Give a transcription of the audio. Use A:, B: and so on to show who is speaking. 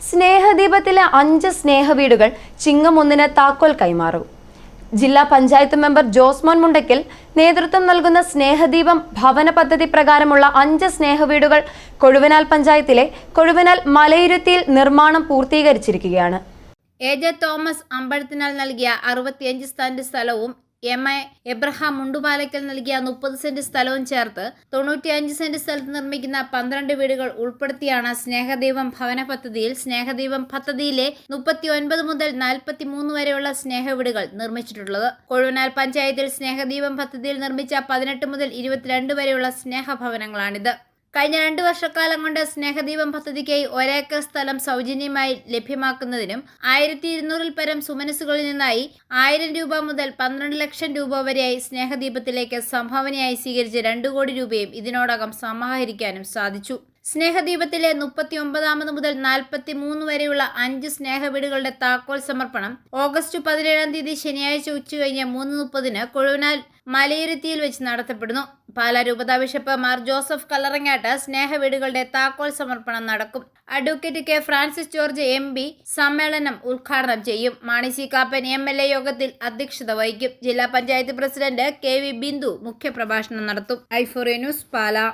A: സ്നേഹദീപത്തിലെ അഞ്ച് സ്നേഹവീടുകൾ ചിങ്ങം ഒന്നിന് താക്കോൽ കൈമാറും. ജില്ലാ പഞ്ചായത്ത് മെമ്പർ ജോസ്മോൻ മുണ്ടയ്ക്കൽ നേതൃത്വം നൽകുന്ന സ്നേഹദീപം ഭവന പദ്ധതി പ്രകാരമുള്ള അഞ്ച് സ്നേഹവീടുകൾ കൊഴുവനാൽ പഞ്ചായത്തിലെ കൊഴുവനാൽ മലയിരുത്തിയിൽ നിർമ്മാണം പൂർത്തീകരിച്ചിരിക്കുകയാണ്.
B: എ ജെ തോമസ് അമ്പഴത്തിനാൽ നൽകിയ അറുപത്തിയഞ്ച് സെന്റ് സ്ഥലവും എം. എ. എബ്രഹാം മുണ്ടുമാലയ്ക്കൽ നൽകിയ മുപ്പത് സെന്റ് സ്ഥലവും ചേർത്ത് തൊണ്ണൂറ്റിയഞ്ച് സെന്റ് സ്ഥലത്ത് നിർമ്മിക്കുന്ന പന്ത്രണ്ട് വീടുകൾ ഉൾപ്പെടുത്തിയാണ് സ്നേഹദീപം ഭവന പദ്ധതിയിൽ സ്നേഹദീപം പദ്ധതിയിലെ മുപ്പത്തി ഒൻപത് മുതൽ നാൽപ്പത്തി മൂന്ന് വരെയുള്ള സ്നേഹ വീടുകൾ നിർമ്മിച്ചിട്ടുള്ളത്. കൊഴുവനാൽ പഞ്ചായത്തിൽ സ്നേഹദീപം പദ്ധതിയിൽ നിർമ്മിച്ച പതിനെട്ട് മുതൽ ഇരുപത്തിരണ്ട് വരെയുള്ള സ്നേഹഭവനങ്ങളാണിത് കഴിഞ്ഞ രണ്ട് വർഷക്കാലം കൊണ്ട് സ്നേഹദീപം പദ്ധതിക്കായി ഒരേക്കർ സ്ഥലം സൗജന്യമായി ലഭ്യമാക്കുന്നതിനും ആയിരത്തി ഇരുന്നൂറിൽ പരം സുമനസുകളിൽ നിന്നായി ആയിരം രൂപ മുതൽ പന്ത്രണ്ട് ലക്ഷം രൂപ വരെയായി സ്നേഹദീപത്തിലേക്ക് സംഭാവനയായി സ്വീകരിച്ച രണ്ടു കോടി രൂപയും ഇതിനോടകം സമാഹരിക്കാനും സാധിച്ചു. സ്നേഹദീപത്തിലെ മുപ്പത്തി ഒമ്പതാമത് മുതൽ നാൽപ്പത്തി മൂന്ന് വരെയുള്ള അഞ്ച് സ്നേഹവീടുകളുടെ താക്കോൽ സമർപ്പണം ഓഗസ്റ്റ് പതിനേഴാം തീയതി ശനിയാഴ്ച ഉച്ചകഴിഞ്ഞ് മൂന്ന് മുപ്പതിന് കൊഴുവനാൽ മലയിരുത്തിയിൽ വെച്ച് നടത്തപ്പെടുന്നു. പാലാ രൂപതാ ബിഷപ്പ് മാർ ജോസഫ് കല്ലറങ്ങാട്ട് സ്നേഹവീടുകളുടെ താക്കോൽ സമർപ്പണം നടക്കും. Advocate K Francis George M P സമ്മേളനം ഉദ്ഘാടനം ചെയ്യും. Mani C Kappan M L A യോഗത്തിൽ അധ്യക്ഷത വഹിക്കും. ജില്ലാ panchayat president K V Bindu മുഖ്യപ്രഭാഷണം നടത്തും. ഐഫോറിയ ന്യൂസ് പാലാ.